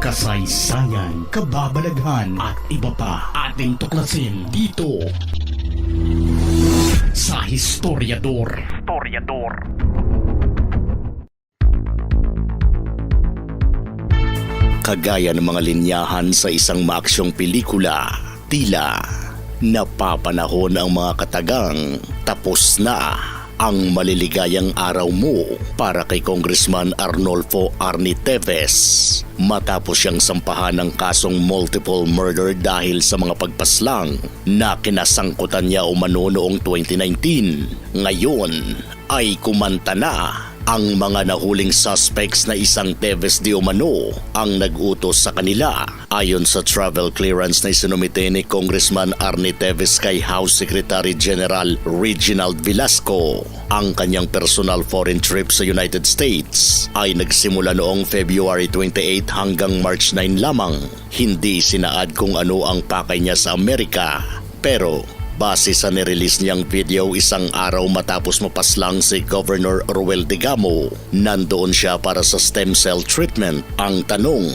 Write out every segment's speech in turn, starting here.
kasaysayan, kababalaghan at iba pa ating tuklasin dito sa Historiador. Historiador. Kagaya ng mga linyahan sa isang maaksyong pelikula, tila napapanahon ang mga katagang tapos na ang maliligayang araw mo para kay Congressman Arnolfo Arni Teves matapos siyang sampahan ng kasong multiple murder dahil sa mga pagpaslang na kinasangkutan niya umano noong 2019. Ngayon ay kumanta na ang mga nahuling suspects na isang Teves de Umano ang nag-utos sa kanila. Ayon sa travel clearance na isinumite ni Congressman Arnie Teves kay House Secretary General Reginald Velasco, ang kanyang personal foreign trip sa United States ay nagsimula noong February 28 hanggang March 9 lamang. Hindi sinaad kung ano ang pakay niya sa Amerika. Pero Base sa nirelease niyang video isang araw matapos mapaslang si Governor Ruel Digamo, nandoon siya para sa stem cell treatment. Ang tanong,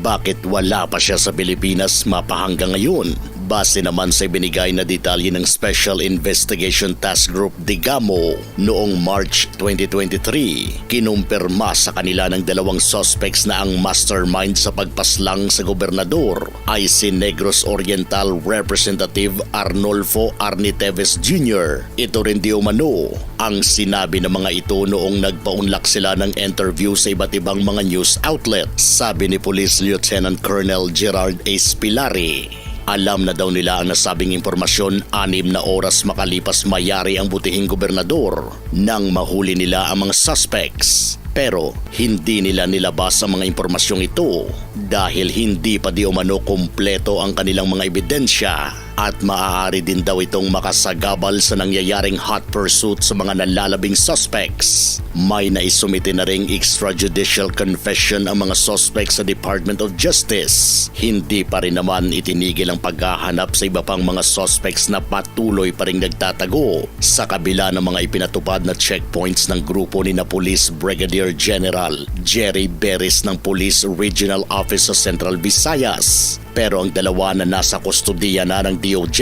bakit wala pa siya sa Pilipinas mapahanggang ngayon? Base naman sa binigay na detalye ng Special Investigation Task Group Digamo noong March 2023, kinumpirma sa kanila ng dalawang suspects na ang mastermind sa pagpaslang sa gobernador ay si Negros Oriental Representative Arnolfo Arniteves Jr. Ito rin di umano ang sinabi ng mga ito noong nagpaunlak sila ng interview sa iba't ibang mga news outlets, sabi ni Police Lieutenant Colonel Gerard A. Spilari. Alam na daw nila ang nasabing impormasyon anim na oras makalipas mayari ang butihing gobernador nang mahuli nila ang mga suspects. Pero hindi nila nilabas ang mga impormasyong ito dahil hindi pa di umano kumpleto ang kanilang mga ebidensya at maaari din daw itong makasagabal sa nangyayaring hot pursuit sa mga nalalabing suspects. May naisumite na ring extrajudicial confession ang mga suspects sa Department of Justice. Hindi pa rin naman itinigil ang paghahanap sa iba pang mga suspects na patuloy pa rin nagtatago sa kabila ng mga ipinatupad na checkpoints ng grupo ni na Police Brigadier General Jerry Beres ng Police Regional Office sa Central Visayas. Pero ang dalawa na nasa kustodiya na ng DOJ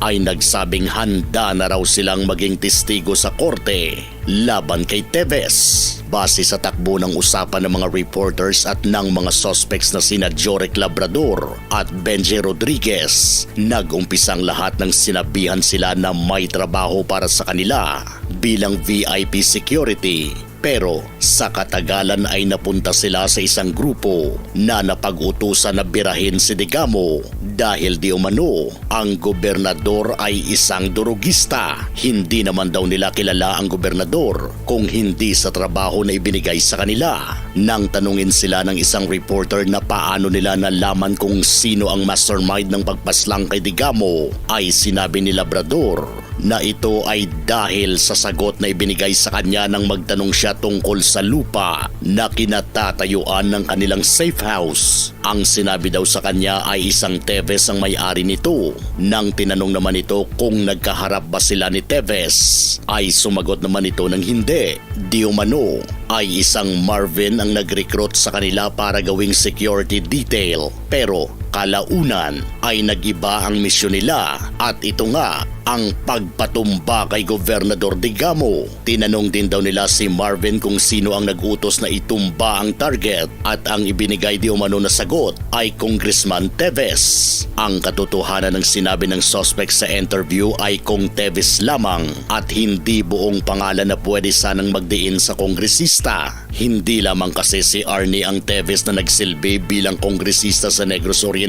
ay nagsabing handa na raw silang maging testigo sa korte laban kay Teves. Base sa takbo ng usapan ng mga reporters at ng mga suspects na sina Jorek Labrador at Benji Rodriguez, nag-umpisang lahat ng sinabihan sila na may trabaho para sa kanila bilang VIP security pero sa katagalan ay napunta sila sa isang grupo na napag-utusan na birahin si Digamo dahil di umano ang gobernador ay isang durugista. Hindi naman daw nila kilala ang gobernador kung hindi sa trabaho na ibinigay sa kanila. Nang tanungin sila ng isang reporter na paano nila nalaman kung sino ang mastermind ng pagpaslang kay Digamo ay sinabi ni Labrador na ito ay dahil sa sagot na ibinigay sa kanya nang magtanong siya tungkol sa lupa na kinatatayuan ng kanilang safe house. Ang sinabi daw sa kanya ay isang Teves ang may-ari nito. Nang tinanong naman ito kung nagkaharap ba sila ni Teves, ay sumagot naman ito ng hindi. Di umano ay isang Marvin ang nag-recruit sa kanila para gawing security detail. Pero kalaunan ay nagiba ang misyon nila at ito nga ang pagpatumba kay Gobernador Digamo. Tinanong din daw nila si Marvin kung sino ang nag-utos na itumba ang target at ang ibinigay di umano na sagot ay Congressman Teves. Ang katotohanan ng sinabi ng suspect sa interview ay kung Teves lamang at hindi buong pangalan na pwede sanang magdiin sa kongresista. Hindi lamang kasi si Arnie ang Teves na nagsilbi bilang kongresista sa Negros Oriental.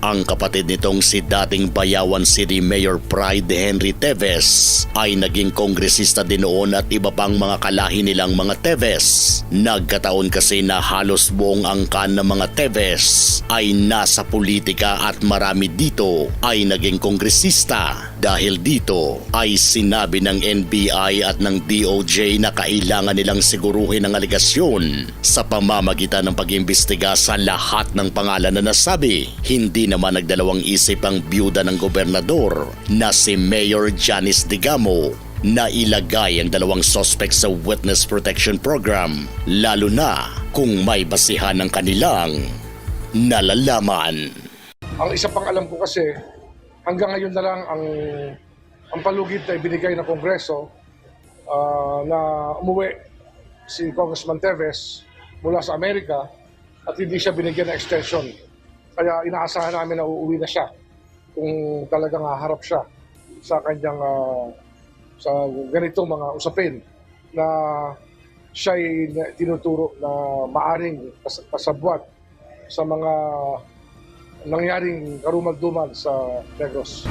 Ang kapatid nitong si dating Bayawan City Mayor Pride Henry Teves ay naging kongresista din noon at iba pang mga kalahi nilang mga Teves. Nagkataon kasi na halos buong angkan ng mga Teves ay nasa politika at marami dito ay naging kongresista. Dahil dito ay sinabi ng NBI at ng DOJ na kailangan nilang siguruhin ang aligasyon sa pamamagitan ng pag-imbestiga sa lahat ng pangalan na nasabi. Hindi naman nagdalawang isip ang byuda ng gobernador na si Mayor Janice Digamo na ilagay ang dalawang suspect sa Witness Protection Program lalo na kung may basihan ng kanilang nalalaman. Ang isa pang alam ko kasi, hanggang ngayon na lang ang, ang palugid na ibinigay ng Kongreso ah, na umuwi si Congressman Teves mula sa Amerika at hindi siya binigyan ng extension. Kaya inaasahan namin na uuwi na siya kung talagang haharap siya sa kanyang ah, sa ganitong mga usapin na siya'y na- tinuturo na maaring kas- kasabwat sa mga nangyaring karumal-dumal sa Negros.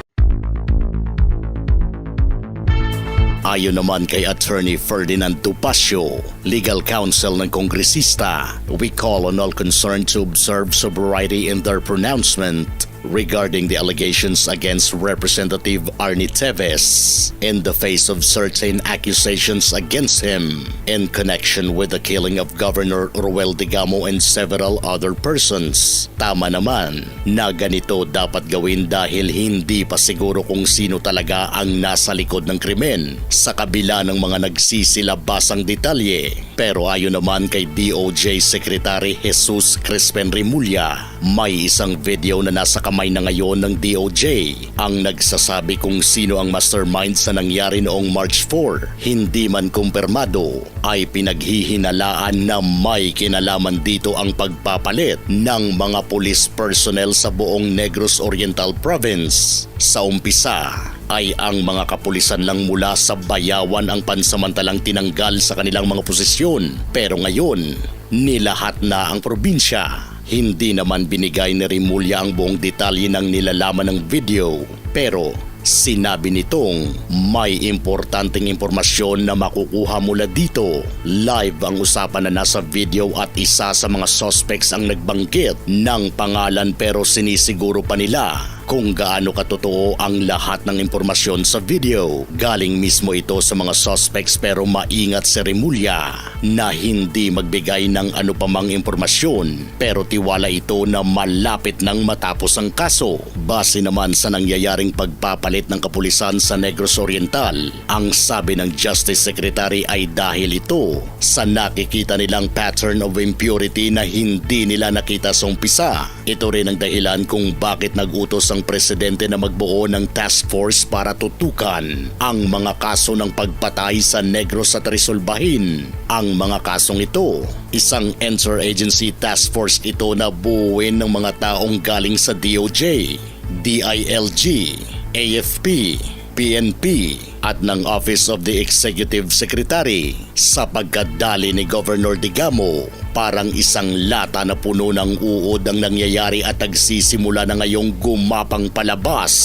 Ayon naman kay Attorney Ferdinand Tupacio, legal counsel ng kongresista, we call on all concerned to observe sobriety in their pronouncement regarding the allegations against Representative Arnie Teves in the face of certain accusations against him in connection with the killing of Governor Ruel Digamo and several other persons. Tama naman na ganito dapat gawin dahil hindi pa siguro kung sino talaga ang nasa likod ng krimen sa kabila ng mga nagsisilabasang detalye. Pero ayon naman kay DOJ Secretary Jesus Crispen Rimulya, may isang video na nasa kamay na ngayon ng DOJ ang nagsasabi kung sino ang mastermind sa nangyari noong March 4. Hindi man kumpirmado ay pinaghihinalaan na may kinalaman dito ang pagpapalit ng mga police personnel sa buong Negros Oriental Province. Sa umpisa ay ang mga kapulisan lang mula sa bayawan ang pansamantalang tinanggal sa kanilang mga posisyon. Pero ngayon, nilahat na ang probinsya. Hindi naman binigay ni Rimulya ang buong detalye ng nilalaman ng video. Pero sinabi nitong may importanteng impormasyon na makukuha mula dito. Live ang usapan na nasa video at isa sa mga suspects ang nagbanggit ng pangalan pero sinisiguro pa nila kung gaano katotoo ang lahat ng impormasyon sa video. Galing mismo ito sa mga suspects pero maingat si Rimulya na hindi magbigay ng ano pa mang impormasyon pero tiwala ito na malapit nang matapos ang kaso. Base naman sa nangyayaring pagpapalit ng kapulisan sa Negros Oriental, ang sabi ng Justice Secretary ay dahil ito sa nakikita nilang pattern of impurity na hindi nila nakita sa umpisa. Ito rin ang dahilan kung bakit nagutos ang presidente na magbuo ng task force para tutukan ang mga kaso ng pagpatay sa Negros at resolbahin ang mga kasong ito. Isang interagency task force ito na buuin ng mga taong galing sa DOJ, DILG, AFP, PNP at ng Office of the Executive Secretary sa pagkadali ni Governor Digamo parang isang lata na puno ng uod ang nangyayari at nagsisimula na ngayong gumapang palabas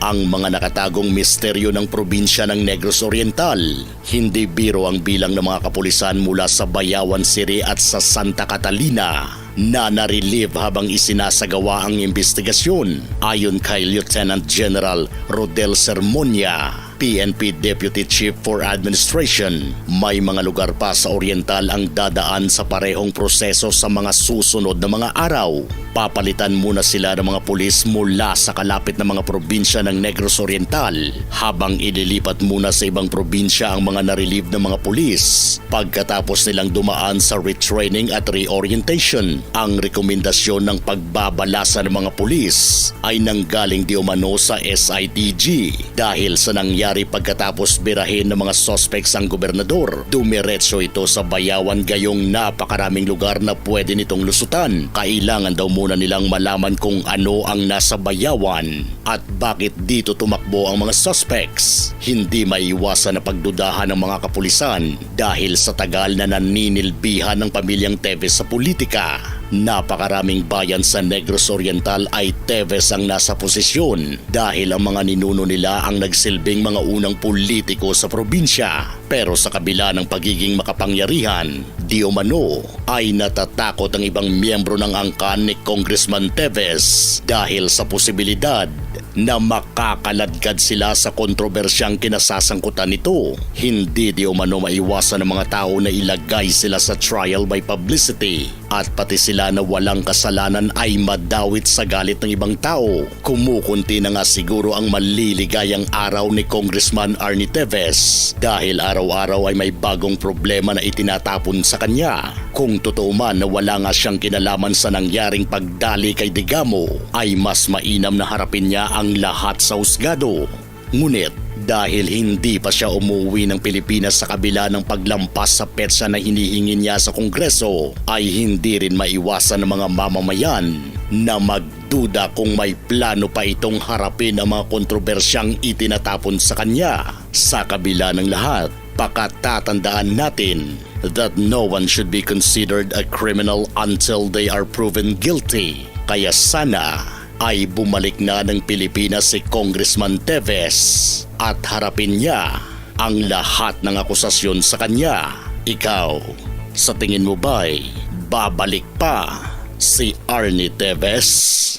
ang mga nakatagong misteryo ng probinsya ng Negros Oriental. Hindi biro ang bilang ng mga kapulisan mula sa Bayawan City at sa Santa Catalina na narelieve habang isinasagawa ang investigasyon ayon kay Lieutenant General Rodel Sermonia. PNP Deputy Chief for Administration, may mga lugar pa sa Oriental ang dadaan sa parehong proseso sa mga susunod na mga araw. Papalitan muna sila ng mga pulis mula sa kalapit na mga probinsya ng Negros Oriental habang ililipat muna sa ibang probinsya ang mga narelieve ng mga pulis pagkatapos nilang dumaan sa retraining at reorientation. Ang rekomendasyon ng pagbabalasa ng mga pulis ay nanggaling di umano sa SITG dahil sa nangyari pagkatapos birahin ng mga suspects ang gobernador. Dumiretso ito sa bayawan gayong napakaraming lugar na pwede nitong lusutan. Kailangan daw muna nilang malaman kung ano ang nasa bayawan at bakit dito tumakbo ang mga suspects. Hindi maiwasan na pagdudahan ng mga kapulisan dahil sa tagal na naninilbihan ng pamilyang Teves sa politika. Napakaraming bayan sa Negros Oriental ay Teves ang nasa posisyon dahil ang mga ninuno nila ang nagsilbing mga unang politiko sa probinsya. Pero sa kabila ng pagiging makapangyarihan, di umano ay natatakot ang ibang miyembro ng angkan ni Congressman Teves dahil sa posibilidad na makakaladkad sila sa kontrobersyang kinasasangkutan nito. Hindi di umano maiwasan ng mga tao na ilagay sila sa trial by publicity at pati sila na walang kasalanan ay madawit sa galit ng ibang tao. Kumukunti na nga siguro ang maliligayang araw ni Congressman Arnie Teves dahil araw-araw ay may bagong problema na itinatapon sa kanya. Kung totoo man na wala nga siyang kinalaman sa nangyaring pagdali kay Digamo ay mas mainam na harapin niya ang lahat sa husgado. Ngunit dahil hindi pa siya umuwi ng Pilipinas sa kabila ng paglampas sa petsa na hinihingi niya sa Kongreso ay hindi rin maiwasan ng mga mamamayan na magduda kung may plano pa itong harapin ang mga kontrobersyang itinatapon sa kanya. Sa kabila ng lahat, pakatatandaan natin that no one should be considered a criminal until they are proven guilty. Kaya sana ay bumalik na ng Pilipinas si Congressman Teves at harapin niya ang lahat ng akusasyon sa kanya. Ikaw, sa tingin mo ba'y babalik pa si Arnie Teves?